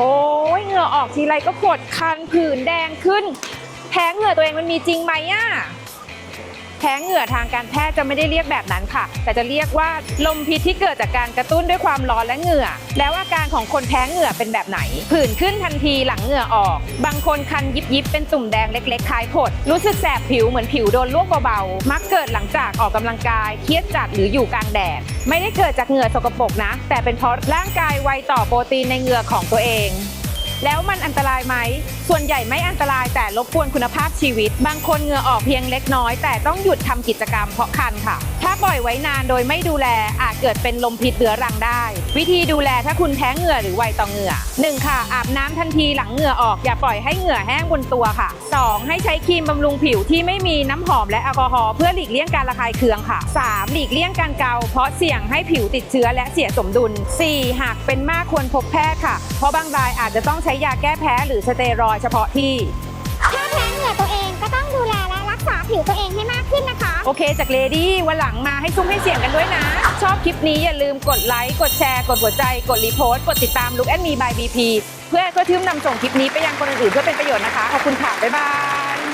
โอ้ยเหงื่อออกทีไรก็ปวดคันผื่นแดงขึ้นแพ้เหงื่อตัวเองมันมีจริงไหมอะ แพ้เหงื่อทางการแพทย์จะไม่ได้เรียกแบบนั้นค่ะ แต่จะเรียกว่าลมพิษที่เกิดจากการกระตุ้นด้วยความร้อนและเหงื่อ แล้วอาการของคนแพ้เหงื่อเป็นแบบไหน ผื่นขึ้นทันทีหลังเหงื่อออก บางคนคันยิบยิบเป็นตุ่มแดงเล็กๆคล้ายผด รู้สึกแสบผิวเหมือนผิวโดนลวกเบาๆ มักเกิดหลังจากออกกำลังกาย เครียดจัดหรืออยู่กลางแดด ไม่ได้เกิดจากเหงื่อสกปรกนะ แต่เป็นเพราะร่างกายไวต่อโปรตีนในเหงื่อของตัวเอง แล้วมันอันตรายไหม ส่วนใหญ่ไม่อันตรายแต่รบกวนคุณภาพชีวิต บางคนเหงื่อออกเพียงเล็กน้อย แต่ต้องหยุดทำกิจกรรมเพราะคันค่ะ ถ้าปล่อยไว้นานโดยไม่ดูแลอาจเกิดเป็นลมพิษเรื้อรังได้ วิธีดูแลถ้าคุณแพ้เหงื่อหรือไวต่อเหงื่อ 1. ค่ะ อาบน้ำทันทีหลังเหงื่อออกอย่าปล่อยให้เหงื่อแห้งบนตัวค่ะ 2. ให้ใช้ครีมบำรุงผิวที่ไม่มีน้ำหอมและแอลกอฮอล์เพื่อหลีกเลี่ยงการระคายเคืองค่ะ 3. หลีกเลี่ยงการเกา เพราะเสี่ยงให้ผิวติดเชื้อและเสียสมดุล 4. หากเป็นมากควรพบแพทย์ค่ะ เพราะบางรายอาจจะต้องใช้ยาแก้แพ้หรือสเตียรอยด์เฉพาะที่ ถ้าแพ้เหงื่อตัวเองก็ต้องดูแลและรักษาผิวตัวเองให้มากขึ้นนะคะ โอเคจากเลดี้วันหลังมาให้ซุ้มให้เสียงกันด้วยนะ ชอบคลิปนี้อย่าลืมกดไลค์ กดแชร์ กดหัวใจ กดรีโพสต์ กดติดตาม Look at me by BP เพื่อเพื่อทึมนำส่งคลิปนี้ไปยังคนอื่นๆเพื่อเป็นประโยชน์นะคะ ขอบคุณค่ะ บ๊ายบาย